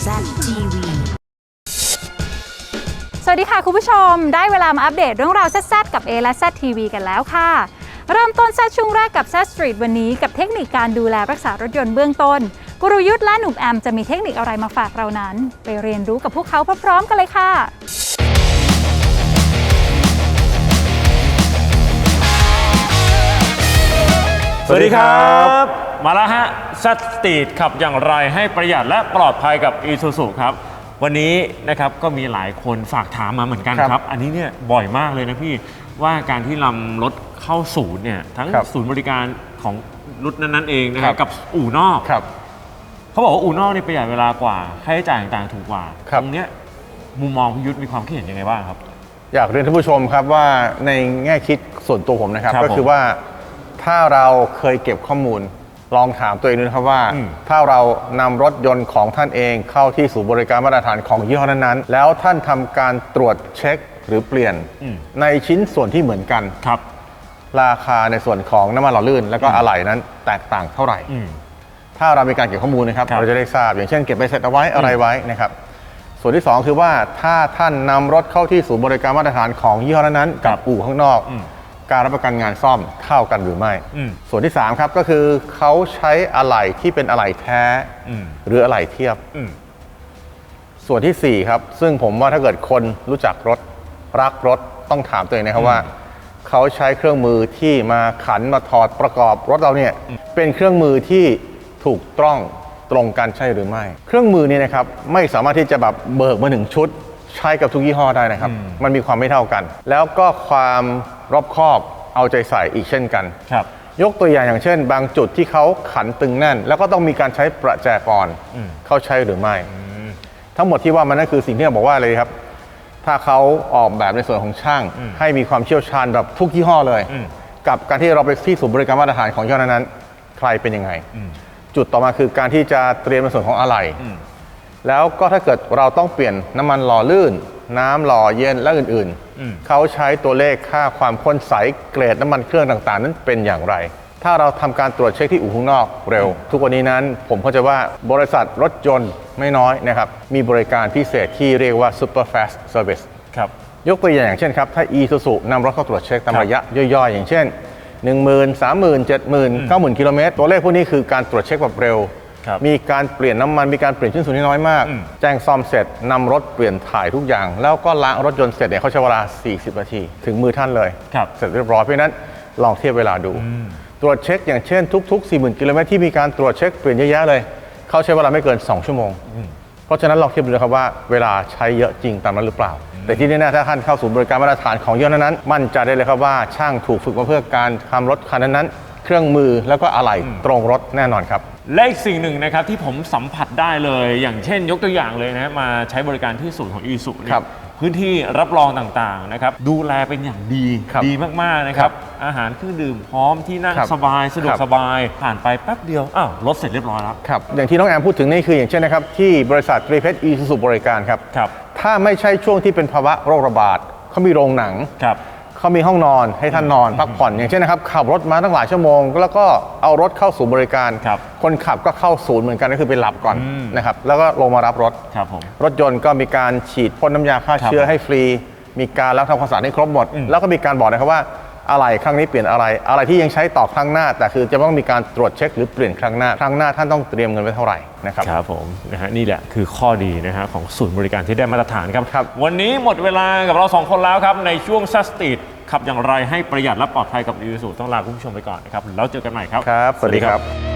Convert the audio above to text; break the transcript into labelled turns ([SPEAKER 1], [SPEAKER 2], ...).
[SPEAKER 1] TV
[SPEAKER 2] สวัสดีค่ะคุณผู้ชม ได้เวลามาอัปเดตเรื่องราวแซ่บๆกับ A และ Z TV กันแล้วค่ะ เริ่มต้นแซ่บช่วงแรกกับ Z Street วันนี้กับเทคนิคการดูแลรักษารถยนต์เบื้องต้น กุรยุทธ์และหนุ่มแอมจะมีเทคนิคอะไรมาฝากเรานั้น ไปเรียนรู้กับพวกเขาพร้อมๆกันเลยค่ะ
[SPEAKER 3] สวัสดีครับ มาแล้วฮะซัดสตีดขับอย่างไรให้ประหยัดและปลอดภัยกับ i s u z u ครับ วันนี้นะครับก็มีหลายคนฝากถามมาเหมือนกัน
[SPEAKER 4] ครับ
[SPEAKER 3] ครับ อันนี้เนี่ยบ่อยมากเลยนะพี่ว่าการที่นำรถเข้าศูนย์เนี่ยทั้ง
[SPEAKER 4] ครับ
[SPEAKER 3] ศูนย์บริการของรถนั้นๆเองนะค
[SPEAKER 4] ครั
[SPEAKER 3] รับบ กับอู่นอก
[SPEAKER 4] ครับ
[SPEAKER 3] เขาบอกว่าอู่นอกนี่ประหยัดเวลากว่าค่าใช้จ่ายต่างๆถูกกว่า
[SPEAKER 4] ครับ
[SPEAKER 3] ตรงเนี้ยมุมมองพี่ยุทธมีความคิดเห็นยังไงบ้างครับ
[SPEAKER 4] อยากเรียนท่านผู้ชมครับว่าในแง่คิดส่วนตัวผมนะครับ
[SPEAKER 3] ครับ
[SPEAKER 4] ก็คือว่าถ้าเราเคยเก็บข้อมูล ลองถามตัวเองดูนะครับว่า
[SPEAKER 3] อืม
[SPEAKER 4] ถ้าเรานำรถยนต์ของท่านเองเข้าที่ศูนย์บริการมาตรฐานของยี่ห้อนั้นๆ แล้วท่านทำการตรวจเช็คหรือเปลี่ยน
[SPEAKER 3] อืม
[SPEAKER 4] ในชิ้นส่วนที่เหมือนกัน
[SPEAKER 3] ครับ
[SPEAKER 4] ราคาในส่วนของน้ำมันหล่อลื่น แล้วก็อะไหล่นั้นแตกต่างเท่าไหร่
[SPEAKER 3] อืม
[SPEAKER 4] ถ้าเรามีการเก็บข้อมูลนะครับ
[SPEAKER 3] ครับ
[SPEAKER 4] เราจะได้ทราบ อย่างเช่นเก็บใบเสร็จเอาไว้อะไรไว้นะครับส่วนที่ 2 คือว่าถ้าท่านนำรถเข้าที่ศูนย์บริการมาตรฐานของยี่ห้อนั้นๆกับอู่ข้างนอก
[SPEAKER 3] อืม
[SPEAKER 4] การรับประกันงานซ่อมเท่ากันหรือไม่
[SPEAKER 3] อืม
[SPEAKER 4] ส่วนที่ 3 ครับก็คือเขาใช้อะไหล่ที่เป็นอะไหล่แท้
[SPEAKER 3] อืม
[SPEAKER 4] หรืออะไหล่เทียบ
[SPEAKER 3] อืม
[SPEAKER 4] ส่วนทีสี่ 4 ครับ ซึ่งผมว่าถ้าเกิดคนรู้จักรถรักรถต้องถามตัวเองนะครับว่า เขาใช้เครื่องมือที่มาขันมาถอดประกอบรถเราเนี่ยเป็นเครื่องมือที่ถูกต้องตรงกันใช่หรือไม่ เครื่องมือเนี่ยนะครับไม่สามารถที่จะแบบเบิกมาหนึ่งชุด ใช้กับทุกยี่ห้อได้นะครับ มันมีความไม่เท่ากัน แล้วก็ความ รอบคอบเอาใจใส่อีกเช่นกัน
[SPEAKER 3] ครับ
[SPEAKER 4] ยกตัวอย่างอย่างเช่น บางจุดที่เขาขันตึงแน่น แล้วก็ต้องมีการใช้ประแจกร
[SPEAKER 3] อืม
[SPEAKER 4] เขาใช้หรือไม่ ทั้งหมดที่ว่ามันนั่นคือสิ่งที่เราบอกว่าเลยครับ ถ้าเขาออกแบบในส่วนของช่าง ให้มีความเชี่ยวชาญแบบทุกยี่ห้อเลย
[SPEAKER 3] อืม
[SPEAKER 4] กับการที่เราไปที่ศูนย์บริการมาตรฐานของยี่ห้อนั้นๆใครเป็นยังไง จุดต่อมาคือการที่จะเตรียมในส่วนของอะไหล่
[SPEAKER 3] อืม
[SPEAKER 4] แล้วก็ถ้าเกิดเราต้องเปลี่ยนน้ำมันหล่อลื่น น้ำหล่อเย็นและอื่น
[SPEAKER 3] อืม
[SPEAKER 4] ๆเขาใช้ตัวเลขค่าความข้นใสเกรดน้ำมันเครื่องต่างๆ นั้นเป็นอย่างไร ถ้าเราทำการตรวจเช็คที่อู่ข้างนอกเร็ว ทุกวันนี้นั้นผมเข้าใจว่าบริษัทรถยนต์ไม่น้อยนะครับ มีบริการพิเศษที่เรียกว่า super fast service
[SPEAKER 3] ครับ
[SPEAKER 4] ยกตัวอย่างอย่างเช่นครับ ถ้า e s u s u นำรถเข้าตรวจเช็คตาม
[SPEAKER 3] ครับ
[SPEAKER 4] ระยะย่อยๆ อย่างเช่น 1 0 0 0 0 30,000 70,000 90,000 กิโลเมตรตัวเลขพวกนี้คือการตรวจเช็คแบบเร็ว
[SPEAKER 3] ครับ
[SPEAKER 4] มีการเปลี่ยนน้ำมันมีการเปลี่ยนชิ้นส่วนที่น้อยมาก
[SPEAKER 3] อืม
[SPEAKER 4] แจ้งซ่อมเสร็จนำรถเปลี่ยนถ่ายทุกอย่าง แล้วก็ล้างรถยนต์เสร็จเนี่ยเขาใช้เวลา 40 นาที ถึงมือท่านเลย
[SPEAKER 3] ครับ
[SPEAKER 4] เสร็จเรียบร้อยเพราะฉะนั้นลองเทียบเวลาดู ตรวจเช็คอย่างเช่นทุก ๆ 40,000กิโลเมตรที่มีการตรวจเช็คเปลี่ยนเยอะแยะเลย เขาใช้เวลาไม่เกิน 2 ชั่วโมง เพราะฉะนั้นลองเทียบดูนะครับว่าเวลาใช้เยอะจริงตามนั้นหรือเปล่า แต่ที่แน่ๆถ้าท่านเข้าสู่บริการมาตรฐานของยี่ห้อนั้นๆมั่นใจได้เลยครับว่าช่างถูกฝึกมาเพื่อการทำรถคันนั้นๆ เครื่องมือแล้วก็อะไหล่ตรงรถแน่นอนครับ
[SPEAKER 3] และอีกสิ่งหนึ่งนะครับที่ผมสัมผัสได้เลย อย่างเช่น ยกตัวอย่างเลยนะมาใช้บริการที่ศูนย์ของอีสุเนี่
[SPEAKER 4] ครั
[SPEAKER 3] ย
[SPEAKER 4] บ
[SPEAKER 3] พื้นที่รับรองต่างๆนะครับดูแลเป็นอย่างดี
[SPEAKER 4] ครับ
[SPEAKER 3] ดีมากๆนะค
[SPEAKER 4] ครั
[SPEAKER 3] รับ
[SPEAKER 4] บ
[SPEAKER 3] อาหารเครื่องดื่มพร้อมที่นั่ง
[SPEAKER 4] ครับ
[SPEAKER 3] สบายสะดวก
[SPEAKER 4] ครับ
[SPEAKER 3] สบายผ่านไปแป๊บเดียวอ้าวรถเสร็จเรียบร้อยแล้ว
[SPEAKER 4] ครับอย่างที่น้องแอมพูดถึงนี่คืออย่างเช่นนะครับที่บริษัทตรีเพชรอีซูซูบริการครับ
[SPEAKER 3] ครับ
[SPEAKER 4] ถ้าไม่ใช่ช่วงที่เป็นภาวะโรคระบาดเขามีโรงหนัง
[SPEAKER 3] ครับ
[SPEAKER 4] เขามีห้องนอนให้ท่านนอนพักผ่อนอย่างเช่นนะครับขับรถมาตั้งหลายชั่วโมง แล้วก็เอารถเข้าศูนย์บริการ
[SPEAKER 3] ครับ
[SPEAKER 4] คนขับก็เข้าศูนย์เหมือนกันก็คือไปหลับก่อน
[SPEAKER 3] อืม
[SPEAKER 4] นะครับแล้วก็ลงมารับรถ
[SPEAKER 3] ครับผม
[SPEAKER 4] รถยนต์ก็มีการฉีดพ่นน้ำยาฆ่า
[SPEAKER 3] ครับ
[SPEAKER 4] เชื้อให้ฟรี มีการล้างทำความสะอาดให้ครบหมด
[SPEAKER 3] อืม
[SPEAKER 4] แล้วก็มีการบอกนะครับว่า อะไรครั้งนี้เปลี่ยนอะไร อะไรที่ยังใช้ต่อครั้งหน้า แต่คือจะต้องมีการตรวจเช็คหรือเปลี่ยนครั้งหน้า ครั้งหน้าท่านต้องเตรียมเงินไว้เท่าไหร่นะครับ
[SPEAKER 3] ครับผมนะฮะนี่แหละคือข้อดีนะฮะของศูนย์บริการที่ได้มาตรฐานครับ
[SPEAKER 4] ครับ
[SPEAKER 3] วันนี้หมดเวลากับเราสองคนแล้วครับ ในช่วงซัสตีดขับอย่างไรให้ประหยัดและปลอดภัยกับอีสุต้องลาคุณผู้ชมไปก่อนนะครับแล้วเจอกันใหม่ครับ
[SPEAKER 4] ครับ สวัสดีครับ